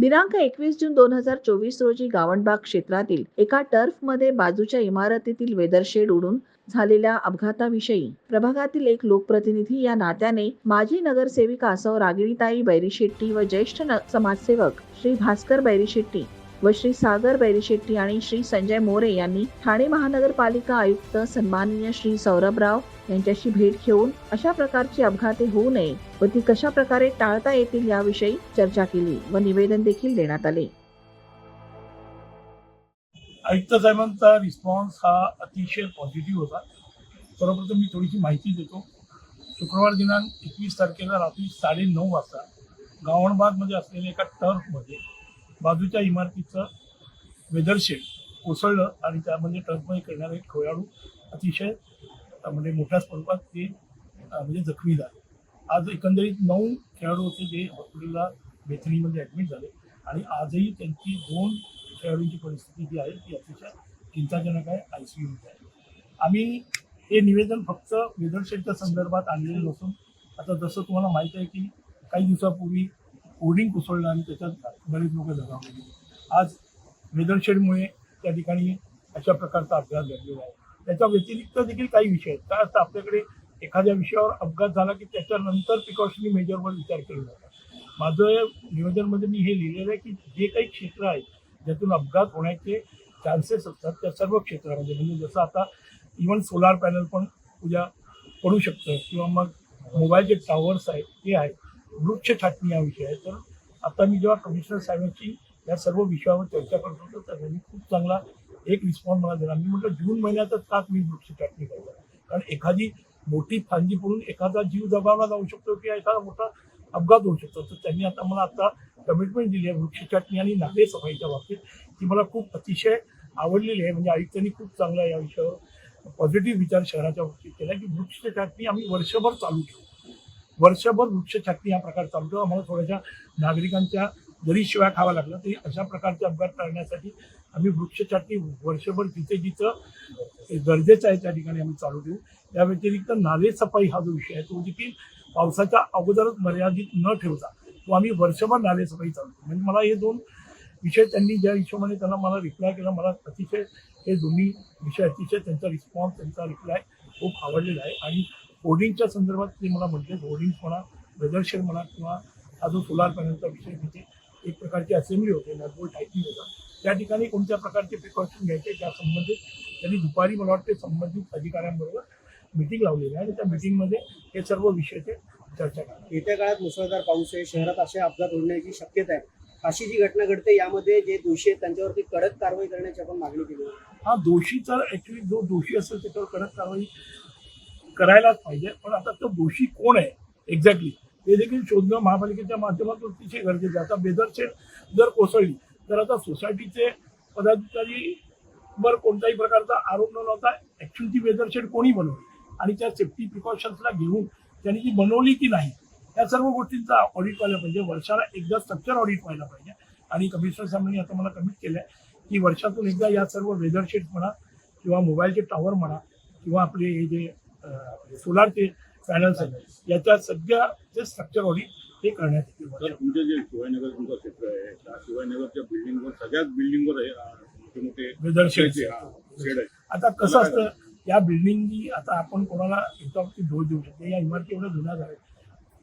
दिनांक एकवीस जून दोन हजार चोवीस रोजी गावणबाग क्षेत्रातील एका टर्फमध्ये बाजूच्या इमारतीतील वेदरशेड उडून झालेल्या अपघाताविषयी प्रभागातील एक लोकप्रतिनिधी या नात्याने माजी नगरसेविका सौ रागिणीताई बैरीशेट्टी व ज्येष्ठ न- समाजसेवक श्री भास्कर बैरीशेट्टी व श्री सागर बैरीशेट्टी आणि श्री संजय मोरे यांनी ठाणे महानगरपालिका आयुक्त सन्माननीय श्री सौरभराव यांच्याशी भेट घेऊन अशा प्रकारची अपघाते होऊ नये व ती कशा प्रकारे टाळता येतील याविषयी चर्चा केली व निवेदन देखील देण्यात आले. आयुक्त साहेबांचा रिस्पॉन्स हा अतिशय पॉझिटिव्ह होता. सर्वप्रथम मी थोडीशी माहिती देतो. शुक्रवार दिनांक एकवीस तारखेला रात्री साडे नऊ वाजता गावणबागमध्ये असलेल्या एका टर्फमध्ये बाजूच्या इमारतीचं वेदरशेड कोसळलं आणि त्यामध्ये ट्रकमध्ये करणारे खेळाडू अतिशय म्हणजे मोठ्या स्वरूपात ते म्हणजे जखमी झाले. आज एकंदरीत नऊ खेळाडू होते जे हॉस्पिटलला बेथणीमध्ये ॲडमिट झाले आणि आजही त्यांची दोन खेळाडूंची परिस्थिती जी आहे ती अतिशय चिंताजनक आहे आय सी यूमध्ये आहे. आम्ही हे निवेदन फक्त वेदरशेडच्या संदर्भात आणलेलं नसून आता जसं तुम्हाला माहीत आहे की काही दिवसापूर्वी होर्डिंग कोसळलं आणि त्याच्यात बरेच लोक दगावले गेले. आज वेदरशेडमुळे त्या ठिकाणी अशा प्रकारचा अपघात घडलेला आहे. त्याच्या व्यतिरिक्त देखील काही विषय आहेत. काय असतं आपल्याकडे एखाद्या विषयावर अपघात झाला की त्याच्यानंतर प्रिकॉशनरी मेजरवर विचार केला जातो. माझं निवेदनमध्ये मी हे लिहिलेलं आहे की जे काही क्षेत्र आहेत ज्यातून अपघात होण्याचे चान्सेस असतात त्या सर्व क्षेत्रामध्ये. म्हणजे जसं आता इव्हन सोलार पॅनल पण उद्या पडू शकतं किंवा मग मोबाईलचे टावर्स आहेत ते आहेत. वृक्ष छाटणी हा विषय आहे. तर आता मी जेव्हा कमिशनर साहेबांची या सर्व विषयावर चर्चा करत होतो तर त्यांनी खूप चांगला एक रिस्पॉन्स मला दिला. मी म्हटलं जून महिन्यातच का मी वृक्ष छाटणी करतो? कारण एखादी मोठी फांदी पडून एखादा जीव दबावला जाऊ शकतो किंवा एखादा मोठा अपघात होऊ शकतो. तर त्यांनी आता मला आता कमिटमेंट दिली आहे वृक्ष छाटणी आणि नाले सफाईच्या बाबतीत. ती मला खूप अतिशय आवडलेली आहे. म्हणजे आयुक्तांनी खूप चांगला या विषयावर पॉझिटिव्ह विचार शहराच्या बाबतीत केला की वृक्ष छाटणी आम्ही वर्षभर चालू ठेवू. वर्षभर वृक्ष छाटणी हा प्रकार चालतो. आम्हाला थोड्याशा नागरिकांच्या जरी शिवाय खावा लागला तरी अशा प्रकारचे अपघात टाळण्यासाठी आम्ही वृक्ष छाटणी वर्षभर जिथे जिथं गरजेचं आहे त्या ठिकाणी आम्ही चालू ठेवू. या व्यतिरिक्त नाले सफाई हा जो विषय आहे तो देखील पावसाच्या अगोदरच मर्यादित न ठेवता तो आम्ही वर्षभर नाले सफाई चालू ठेवू. म्हणजे मला हे दोन विषय त्यांनी ज्या हिशोबाने त्यांना मला रिप्लाय केला मला अतिशय हे दोन्ही विषय अतिशय त्यांचा रिस्पॉन्स त्यांचा रिप्लाय खूप आवडलेला आहे. आणि होर्डिंगच्या संदर्भात ते मला म्हटले होर्डिंग म्हणा वेदरशेड म्हणा किंवा हा जो सोलार पॅनलचा विषय तिथे एक प्रकारची असेंब्ली होते नॅटबोल टायपिंग होता. त्या ठिकाणी कोणत्या प्रकारचे प्रिकॉशन घ्यायचे त्या संबंधित त्यांनी दुपारी मला वाटते संबंधित अधिकाऱ्यांबरोबर मिटिंग लावलेली आहे आणि त्या मिटिंगमध्ये हे सर्व विषयाचे चर्चा करणार. येत्या काळात मुसळधार पाऊस आहे शहरात असे अपघात होण्याची शक्यता आहे. अशी जी घटना घडते यामध्ये जे दोषी आहेत त्यांच्यावरती कडक कारवाई करण्याची आपण मागणी केली. हा दोषीचा ऍक्च्युली जो दोषी असेल त्याच्यावर कडक कारवाई करायलाच पाहिजे पण आता तो दोषी कोण आहे? एक्झॅक्टली हे देखील शोधणं महापालिकेच्या माध्यमातून अतिशय गरजेचं आहे. आता बेदरशेड जर कोसळली तर आता सोसायटीचे पदाधिकारी वर कोणत्याही प्रकारचा आरोप न लावता ऍक्च्युअली ती वेदरशेड कोणी बनवली? आणि त्या सेफ्टी प्रिकॉशन्सला घेऊन त्यांनी ती बनवली की नाही? या सर्व गोष्टींचा ऑडिट व्हायला पाहिजे. वर्षाला एकदा स्ट्रक्चर ऑडिट व्हायला पाहिजे. आणि कमिशनर साहेबांनी आता मला कमिट केलं आहे की वर्षातून एकदा या सर्व वेदर म्हणा किंवा मोबाईलचे टॉवर म्हणा किंवा आपले हे जे सोलारचे पॅनल्स आहेत याच्या सगळ्याचे स्ट्रक्चर ऑडिट हे करण्यात तुमचे जे शिवाजीनगर तुमचं क्षेत्र आहे त्या शिवाजीनगरच्या बिल्डिंगवर सगळ्याच बिल्डिंगवर मोठे मोठे वेदर शेड आहे आता कसं असतं या बिल्डिंगी आता आपण कोणाला याच्यावरती दोष देऊ शकतो? या इमारती एवढ्या जुन्या झाल्या.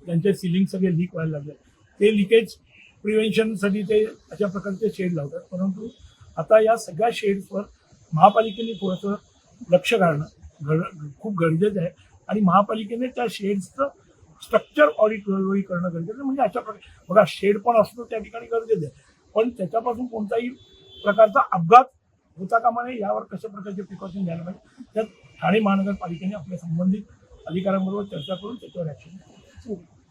त्यांचे सिलिंग सगळे लीक व्हायला लागले. ते लिकेज प्रिव्हेन्शनसाठी ते अशा प्रकारचे शेड लावतात. परंतु आता या सगळ्या शेड्सवर महापालिकेने थोडंसं लक्ष घालणं गड खूप गरजेचं आहे. आणि महापालिकेने त्या शेड्सचं स्ट्रक्चर ऑडिट वेळोवेळी करणं गरजेचं आहे. म्हणजे अशा प्रकारे बघा शेड पण असणं त्या ठिकाणी गरजेचं आहे. पण त्याच्यापासून कोणताही प्रकारचा अपघात होता कामा नये यावर कशा प्रकारचे प्रिकॉशन घ्यायला पाहिजे? त्यात ठाणे महानगरपालिकेने आपल्या संबंधित अधिकाऱ्यांबरोबर चर्चा करून त्याच्यावर ॲक्शन